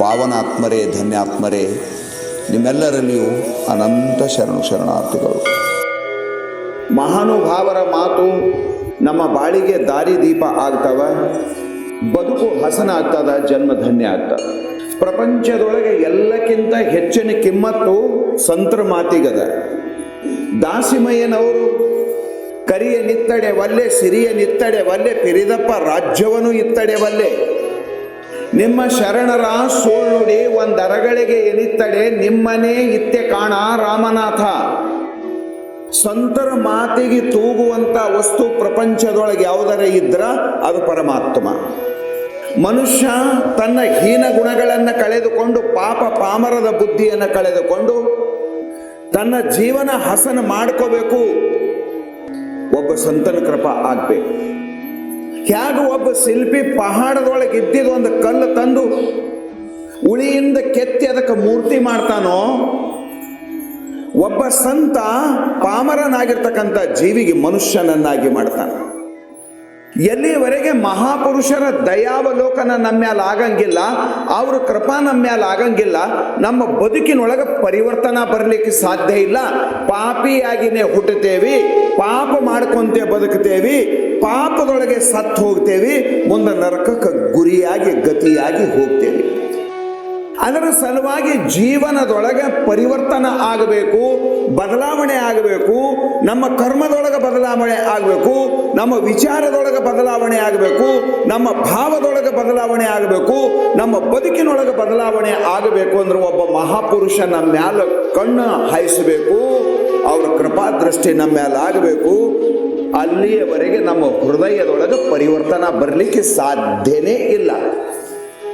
ಪಾವನಾತ್ಮರೇ, ಧನ್ಯಾತ್ಮರೇ ನಿಮ್ಮೆಲ್ಲರಲ್ಲಿಯೂ ಅನಂತ ಶರಣು ಶರಣಾರ್ಥಿಗಳು. ಮಹಾನುಭಾವರ ಮಾತು, ನಮ್ಮ ಬಾಳಿಗೆ ದಾರಿ ದೀಪ ಆಗ್ತವ, ಬದುಕು ಹಸನ ಆಗ್ತದ ಜನ್ಮ ಧನ್ಯ ಆಗ್ತದ ಪ್ರಪಂಚದೊಳಗೆ ಎಲ್ಲಕ್ಕಿಂತ ಹೆಚ್ಚಿನ ಕಿಮ್ಮತ್ತು ಸಂತರ ಮಾತಿಗದ. ದಾಸಿಮಯ್ಯನವರು, ಕರಿಯ ನಿತ್ತಡೆ ವಲ್ಲೆ, ಸಿರಿಯ ನಿತ್ತಡೆ ವಲ್ಲೆ, ಪಿರಿದಪ್ಪ ರಾಜ್ಯವನ್ನು ಇತ್ತಡೆ ವಲ್ಲೆ. ನಿಮ್ಮ ಶರಣರ ಸೋಳುಡಿ ಒಂದರಗಳಿಗೆ ಎನಿತ್ತಡೆ, ನಿಮ್ಮನೇ ಇತ್ತೆ ಕಾಣ ರಾಮನಾಥ. ಸಂತರ ಮಾತಿಗೆ ತೂಗುವಂತ ವಸ್ತು ಪ್ರಪಂಚದೊಳಗೆ ಯಾವುದರ ಇದ್ರ, ಅದು ಪರಮಾತ್ಮ. ಮನುಷ್ಯ ತನ್ನ ಹೀನ ಗುಣಗಳನ್ನು ಕಳೆದುಕೊಂಡು, ಪಾಪ ಪಾಮರದ ಬುದ್ಧಿಯನ್ನು ಕಳೆದುಕೊಂಡು, ತನ್ನ ಜೀವನ ಹಸನ ಮಾಡ್ಕೋಬೇಕು. ಒಬ್ಬ ಸಂತನ ಕೃಪಾ ಆಗ್ಬೇಕು. ಹೇಗ ಒಬ್ಬ ಶಿಲ್ಪಿ ಪಹಾಡದೊಳಗೆ ಇದ್ದಿದ ಒಂದು ಕಲ್ಲು ತಂದು ಉಳಿಯಿಂದ ಕೆತ್ತಿ ಅದಕ್ಕೆ ಮೂರ್ತಿ ಮಾಡ್ತಾನೋ? ಒಬ್ಬ ಸಂತ ಪಾಮರನಾಗಿರ್ತಕ್ಕಂಥ ಜೀವಿಗೆ ಮನುಷ್ಯನನ್ನಾಗಿ ಮಾಡ್ತಾನೆ. ಎಲ್ಲಿವರೆಗೆ ಮಹಾಪುರುಷರ ದಯಾವಲೋಕನ ನಮ್ಮ ಮ್ಯಾಲ ಆಗಂಗಿಲ್ಲ, ಅವ್ರ ಕೃಪಾ ನಮ್ಮ ಮ್ಯಾಲ ಆಗಂಗಿಲ್ಲ, ನಮ್ಮ ಬದುಕಿನೊಳಗೆ ಪರಿವರ್ತನ ಬರಲಿಕ್ಕೆ ಸಾಧ್ಯ ಇಲ್ಲ. ಪಾಪಿಯಾಗಿನೇ ಹುಟ್ಟುತ್ತೇವಿ, ಪಾಪ ಮಾಡ್ಕೊಂತೆ ಬದುಕ್ತೇವಿ, ಪಾಪದೊಳಗೆ ಸತ್ತು ಹೋಗ್ತೇವಿ, ಮುಂದೆ ನರಕಕ್ಕೆ ಗುರಿಯಾಗಿ, ಗತಿಯಾಗಿ ಹೋಗ್ತೇವೆ. ಅದರ ಸಲುವಾಗಿ ಜೀವನದೊಳಗೆ ಪರಿವರ್ತನ ಆಗಬೇಕು, ಬದಲಾವಣೆ ಆಗಬೇಕು, ನಮ್ಮ ಕರ್ಮದೊಳಗೆ ಬದಲಾವಣೆ ಆಗಬೇಕು, ನಮ್ಮ ವಿಚಾರದೊಳಗೆ ಬದಲಾವಣೆ ಆಗಬೇಕು, ನಮ್ಮ ಭಾವದೊಳಗೆ ಬದಲಾವಣೆ ಆಗಬೇಕು, ನಮ್ಮ ಬದುಕಿನೊಳಗೆ ಬದಲಾವಣೆ ಆಗಬೇಕು ಅಂದ್ರೆ ಒಬ್ಬ ಮಹಾಪುರುಷ ನಮ್ಮ ಮ್ಯಾಲ ಕಣ್ಣು ಹಾಯಿಸಬೇಕು, ಅವರ ಕೃಪಾದೃಷ್ಟಿ ನಮ್ಮ ಮ್ಯಾಲ ಆಗಬೇಕು. ಅಲ್ಲಿಯವರೆಗೆ ನಮ್ಮ ಹೃದಯದೊಳಗೆ ಪರಿವರ್ತನ ಬರಲಿಕ್ಕೆ ಸಾಧ್ಯನೇ ಇಲ್ಲ.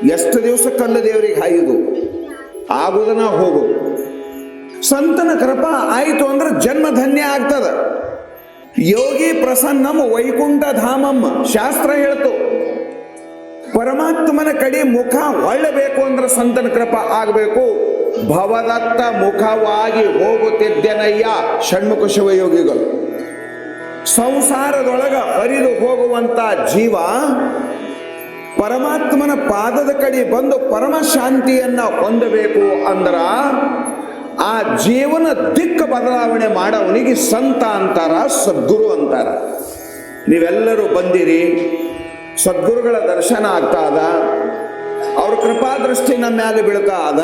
ಎಷ್ಟು ದಿವಸ ಕಲ್ಲ ದೇವರಿಗೆ ಹಾಯುದು? ಆಗುದನ ಹೋಗು. ಸಂತನ ಕೃಪಾ ಆಯಿತು ಅಂದ್ರೆ ಜನ್ಮ ಧನ್ಯ ಆಗ್ತದ. ಯೋಗಿ ಪ್ರಸನ್ನಂ ವೈಕುಂಠ ಧಾಮಂ ಶಾಸ್ತ್ರ ಹೇಳ್ತು. ಪರಮಾತ್ಮನ ಕಡೆ ಮುಖ ಹೊಳ್ಳಬೇಕು ಅಂದ್ರೆ ಸಂತನ ಕೃಪಾ ಆಗಬೇಕು. ಭವದತ್ತ ಮುಖವಾಗಿ ಹೋಗುತ್ತಿದ್ದೆನಯ್ಯ ಷಣ್ಮುಖ ಶಿವಯೋಗಿಗಳು. ಸಂಸಾರದೊಳಗ ಹರಿದು ಹೋಗುವಂತ ಜೀವ ಪರಮಾತ್ಮನ ಪಾದದ ಕಡೆ ಬಂದು ಪರಮ ಶಾಂತಿಯನ್ನ ಹೊಂದಬೇಕು ಅಂದ್ರ ಆ ಜೀವನ ದಿಕ್ಕ ಬದಲಾವಣೆ ಮಾಡವನಿಗೆ ಸಂತ ಅಂತಾರ ಸದ್ಗುರು ಅಂತಾರ. ನೀವೆಲ್ಲರೂ ಬಂದಿರಿ, ಸದ್ಗುರುಗಳ ದರ್ಶನ ಆಗ್ತಾ ಅದ, ಅವ್ರ ಕೃಪಾದೃಷ್ಟಿ ನಮ್ಮ ಮ್ಯಾಲೆ ಬೀಳ್ತಾ ಅದ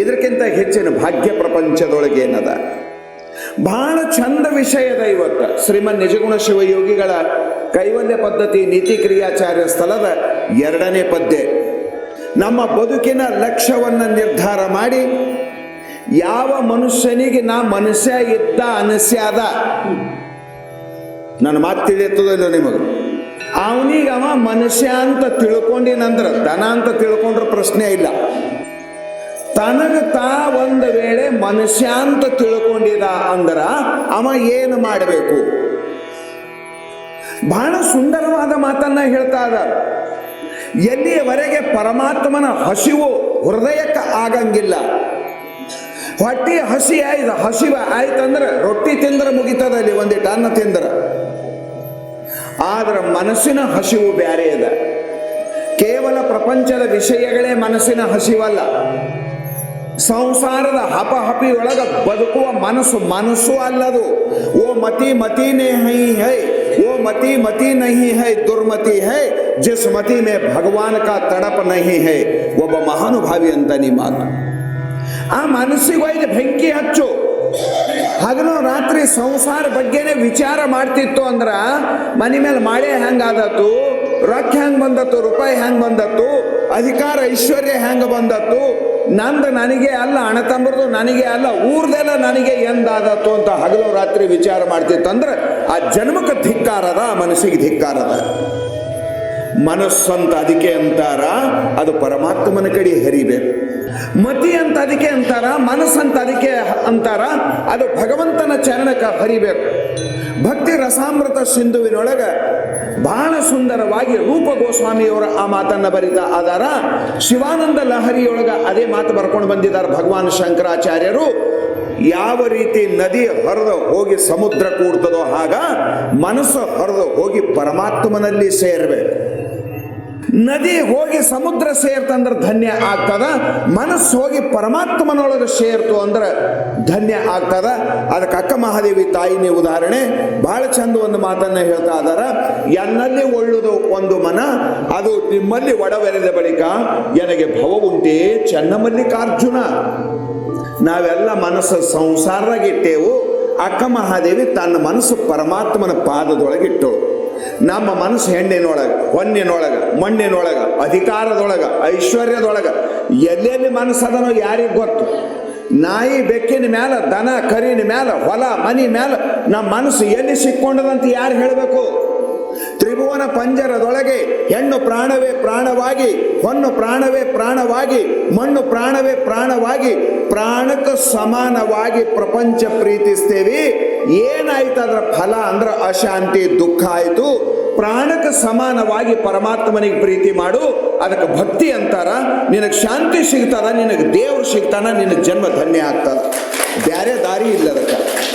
ಇದಕ್ಕಿಂತ ಹೆಚ್ಚಿನ ಭಾಗ್ಯ ಪ್ರಪಂಚದೊಳಗೆ ಏನದ? ಬಹಳ ಚಂದ ವಿಷಯದ ಇವತ್ತು. ಶ್ರೀಮನ್ ನಿಜಗುಣ ಶಿವಯೋಗಿಗಳ ಕೈವಲ್ಯ ಪದ್ಧತಿ ನೀತಿ ಕ್ರಿಯಾಚಾರ್ಯ ಸ್ಥಳದ ಎರಡನೇ ಪದ್ಯ. ನಮ್ಮ ಬದುಕಿನ ಲಕ್ಷ್ಯವನ್ನು ನಿರ್ಧಾರ ಮಾಡಿ, ಯಾವ ಮನುಷ್ಯನಿಗೆ ನಾ ಮನುಷ್ಯ ಇದ್ದ ಅನಸ್ಯಾದ ನನ್ನ ಮಾತು ತಿಳಿಯುತ್ತದಲ್ಲ ನಿಮಗೆ? ಅವನಿಗೆ ಅವ ಮನುಷ್ಯ ಅಂತ ತಿಳ್ಕೊಂಡಿನಂದ್ರ ದನ ಅಂತ ತಿಳ್ಕೊಂಡ್ರೆ ಪ್ರಶ್ನೆ ಇಲ್ಲ. ತನಗ ತಾ ಒಂದು ವೇಳೆ ಮನುಷ್ಯ ಅಂತ ತಿಳ್ಕೊಂಡಿದ ಅಂದ್ರ ಅವ ಏನು ಮಾಡಬೇಕು? ಬಹಳ ಸುಂದರವಾದ ಮಾತನ್ನ ಹೇಳ್ತಾ ಇದ ಎಲ್ಲಿಯವರೆಗೆ ಪರಮಾತ್ಮನ ಹಸಿವು ಹೃದಯಕ್ಕೆ ಆಗಂಗಿಲ್ಲ? ಹೊಟ್ಟಿ ಹಸಿ ಆಯ್ತು ಹಸಿವ ಆಯ್ತಂದ್ರೆ ರೊಟ್ಟಿ ತಿಂದ್ರೆ ಮುಗಿತದಲ್ಲಿ ಒಂದಿಟ್ಟು ಅನ್ನ ತಿಂದ್ರೆ. ಆದ್ರೆ ಮನಸ್ಸಿನ ಹಸಿವು ಬ್ಯಾರೆ ಇದೆ ಕೇವಲ ಪ್ರಪಂಚದ ವಿಷಯಗಳೇ ಮನಸ್ಸಿನ ಹಸಿವಲ್ಲ. ಸಂಸಾರದ ಹಪಹಪಿಯೊಳಗೆ ಬದುಕುವ ಮನಸ್ಸು ಮನಸ್ಸು ಅಲ್ಲದು. ಓ ಮತಿ ಮತಿನೇ ಹೈ ಹೈ, ಓ ಮತಿ ಮತಿ ನಹಿ ಹೈ, ದುರ್ಮತಿ ಹೈ, ಜಿಸ್ ಮತಿ ಮೇ ಭಗವಾನ್ ಕಾ ತಡಪ ನಹಿ ಹೈ, ಒಬ್ಬ ಮಹಾನುಭಾವಿ ಅಂತ ನೀ ಮಾತು. ಆ ಮನಸ್ಸಿಗೆ ಒಯ್ದು ಬೆಂಕಿ ಹಚ್ಚು. ಹಗಲು ರಾತ್ರಿ ಸಂಸಾರ ಬಗ್ಗೆನೆ ವಿಚಾರ ಮಾಡ್ತಿತ್ತು ಅಂದ್ರ, ಮನೆ ಮೇಲೆ ಮಳೆ ಹೆಂಗಾದತ್ತು ರೊಕ್ಕ ಹೆಂಗ್ ಬಂದತ್ತು, ರೂಪಾಯಿ ಹೆಂಗ್ ಬಂದತ್ತು, ಅಧಿಕಾರ ಐಶ್ವರ್ಯ ಹೆಂಗ ಬಂದತ್ತು ನಂದು ನನಗೆ ಅಲ್ಲ ಅಣತಂಬರದು ನನಗೆ ಅಲ್ಲ, ಊರ್ದೆಲ್ಲ ನನಗೆ ಎಂದಾದತ್ತು ಅಂತ ಹಗಲು ರಾತ್ರಿ ವಿಚಾರ ಮಾಡ್ತಿತ್ತಂದ್ರೆ ಆ ಜನ್ಮಕ್ಕೆ ಧಿಕ್ಕಾರದ, ಆ ಮನಸ್ಸಿಗೆ ಧಿಕ್ಕಾರದ. ಮನಸ್ಸಂತ ಅದಕ್ಕೆ ಅಂತಾರ, ಅದು ಪರಮಾತ್ಮನ ಕಡೆ ಹರಿಬೇಕು ಮತಿ ಅಂತ ಅದಕ್ಕೆ ಅಂತಾರ ಮನಸ್ಸಂತ ಅದಕ್ಕೆ ಅಂತಾರ, ಅದು ಭಗವಂತನ ಚರಣಕ್ಕೆ ಹರಿಬೇಕು ಭಕ್ತಿ ರಸಾಮೃತ ಸಿಂಧುವಿನೊಳಗ ಬಹಳ ಸುಂದರವಾಗಿ ರೂಪ ಗೋಸ್ವಾಮಿಯವರ ಆ ಮಾತನ್ನ ಬರಿತಾ ಅದಾರ. ಶಿವಾನಂದ ಲಹರಿಯೊಳಗ ಅದೇ ಮಾತು ಬರ್ಕೊಂಡು ಬಂದಿದ್ದಾರೆ ಭಗವಾನ್ ಶಂಕರಾಚಾರ್ಯರು. ಯಾವ ರೀತಿ ನದಿ ಹರಿದು ಹೋಗಿ ಸಮುದ್ರ ಕೂಡ್ತದೋ ಆಗ ಮನಸ್ಸು ಹರಿದು ಹೋಗಿ ಪರಮಾತ್ಮನಲ್ಲಿ ಸೇರಬೇಕು. ನದಿ ಹೋಗಿ ಸಮುದ್ರ ಸೇರ್ತಂದ್ರೆ ಧನ್ಯ ಆಗ್ತದ, ಮನಸ್ಸು ಹೋಗಿ ಪರಮಾತ್ಮನೊಳಗೆ ಸೇರ್ತು ಅಂದ್ರೆ ಧನ್ಯ ಆಗ್ತದ. ಅದಕ್ಕೆ ಅಕ್ಕ ಮಹಾದೇವಿ ತಾಯಿನೇ ಉದಾಹರಣೆ. ಬಹಳ ಚಂದ ಒಂದು ಮಾತನ್ನ ಹೇಳ್ತಾ ಇದಾರ. ಎನ್ನಲ್ಲಿ ಒಳ್ಳುದು ಒಂದು ಮನ, ಅದು ನಿಮ್ಮಲ್ಲಿ ಒಡವೆರೆದ ಬಳಿಕ ನನಗೆ ಭವ ಉಂಟೆ ಚೆನ್ನಮಲ್ಲಿಕಾರ್ಜುನ. ನಾವೆಲ್ಲ ಮನಸ್ಸು ಸಂಸಾರದಾಗಿಟ್ಟೇವು ಅಕ್ಕ ಮಹಾದೇವಿ ತನ್ನ ಮನಸ್ಸು ಪರಮಾತ್ಮನ ಪಾದದೊಳಗಿಟ್ಟು ನಮ್ಮ ಮನಸ್ಸು ಹೆಣ್ಣಿನೊಳಗ, ಹೊನ್ನಿನೊಳಗ, ಮಣ್ಣಿನೊಳಗ, ಅಧಿಕಾರದೊಳಗ, ಐಶ್ವರ್ಯದೊಳಗ. ಎಲ್ಲೆಲ್ಲಿ ಮನಸ್ಸದನೋ ಯಾರಿಗೆ ಗೊತ್ತು? ನಾಯಿ ಬೆಕ್ಕಿನ ಮ್ಯಾಲ, ದನ ಕರಿನ ಮ್ಯಾಲ, ಹೊಲ ಮನಿ ಮ್ಯಾಲ, ನಮ್ಮ ಮನಸ್ಸು ಎಲ್ಲಿ ಸಿಕ್ಕೊಂಡದಂತ ಯಾರು ಹೇಳಬೇಕು? ತ್ರಿಭುವನ ಪಂಜರದೊಳಗೆ ಹೆಣ್ಣು ಪ್ರಾಣವೇ ಪ್ರಾಣವಾಗಿ ಹೊನ್ನು ಪ್ರಾಣವೇ ಪ್ರಾಣವಾಗಿ, ಮಣ್ಣು ಪ್ರಾಣವೇ ಪ್ರಾಣವಾಗಿ, ಪ್ರಾಣಕ್ಕೆ ಸಮಾನವಾಗಿ ಪ್ರಪಂಚ ಪ್ರೀತಿಸ್ತೇವಿ. ಏನಾಯ್ತು ಅದರ ಫಲ ಅಂದ್ರೆ ಅಶಾಂತಿ, ದುಃಖ ಆಯಿತು. ಪ್ರಾಣಕ್ಕೆ ಸಮಾನವಾಗಿ ಪರಮಾತ್ಮನಿಗೆ ಪ್ರೀತಿ ಮಾಡು. ಅದಕ್ಕೆ ಭಕ್ತಿ ಅಂತಾರ. ನಿನಗೆ ಶಾಂತಿ ಸಿಗ್ತದ, ನಿನಗೆ ದೇವ್ರು ಸಿಗ್ತಾನ, ನಿನಗೆ ಜನ್ಮ ಧನ್ಯ ಆಗ್ತದ. ಬೇರೆ ದಾರಿ ಇಲ್ಲ ಅದಕ್ಕೆ.